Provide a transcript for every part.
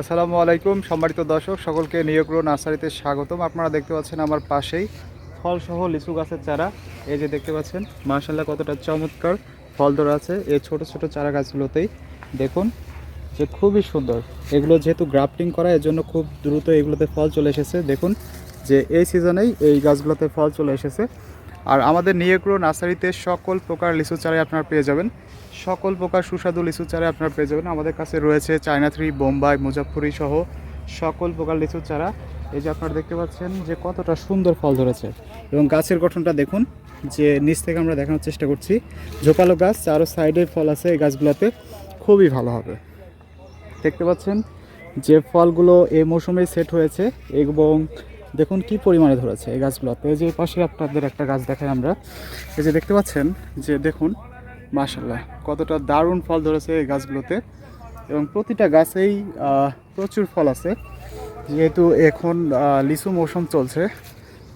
আসসালামু আলাইকুম, সম্মানিত দর্শক, সকলকে নিয়োগ্র নার্সারিতে স্বাগতম। আপনারা দেখতে পাচ্ছেন আমার পাশেই ফলসহ লিচু গাছের চারা। এই যে দেখতে পাচ্ছেন মার্শাল্লাহ কতটা চমৎকার ফল ধরে আছে। এই ছোট ছোট চারা গাছগুলোতেই দেখুন যে খুবই সুন্দর। এগুলো যেহেতু গ্রাফটিং করা এর জন্য খুব দ্রুত এগুলোতে ফল চলে এসেছে। দেখুন যে এই সিজনেই এই গাছগুলোতে ফল চলে এসেছে। আর আমাদের নিয়েগ্রো নার্সারিতে সকল প্রকার লিচু চারাই আপনারা পেয়ে যাবেন। সকল প্রকার সুস্বাদু লিচু চারাই আপনারা পেয়ে যাবেন। আমাদের কাছে রয়েছে চায়না থ্রি, বোম্বাই মুজাফরি সহ সকল প্রকার লিচু চারা। এই যে আপনারা দেখতে পাচ্ছেন যে কতটা সুন্দর ফল ধরেছে। এবং গাছের গঠনটা দেখুন, যে নিচ থেকে আমরা দেখানোর চেষ্টা করছি। ঝোপালো গাছ, চারো সাইডে ফল আছে এই গাছগুলোতে। খুবই ভালো হবে। দেখতে পাচ্ছেন যে ফলগুলো এই মৌসুমেই সেট হয়েছে এবং দেখুন কি পরিমাণে ধরেছে এই গাছগুলোতে এই যে পাশে আপনাদের একটা গাছ দেখাই আমরা। এই যে দেখতে পাচ্ছেন যে দেখুন মাশাল্লাহ কতটা দারুণ ফল ধরেছে এই গাছগুলোতে। এবং প্রতিটা গাছেই প্রচুর ফল আছে। যেহেতু এখন লিচু মৌসুম চলছে,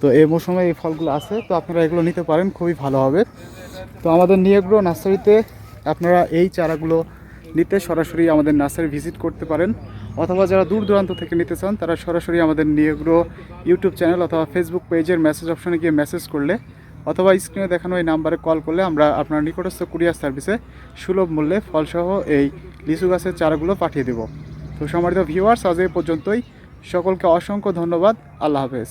তো এই মৌসুমে এই ফলগুলো আছে, তো আপনারা এগুলো নিতে পারেন, খুবই ভালো হবে। তো আমাদের নিয়েগ্রো নার্সারিতে আপনারা এই চারাগুলো নিতে সরাসরি আমাদের নার্সারি ভিজিট করতে পারেন। অথবা যারা দূর দূরান্ত থেকে নিতে চান, তারা সরাসরি আমাদের নিয়োগ্রো ইউটিউব চ্যানেল অথবা ফেসবুক পেজের মেসেজ অপশনে গিয়ে মেসেজ করলে অথবা স্ক্রিনে দেখানো এই নাম্বারে কল করলে আমরা আপনার নিকটস্থ কুরিয়ার সার্ভিসে সুলভ মূল্যে ফলসহ এই লিচু গাছের চারাগুলো পাঠিয়ে দেব। তো সম্মানিত ভিউয়ার্স আজ এই পর্যন্তই। সকলকে অসংখ্য ধন্যবাদ। আল্লাহ হাফেজ।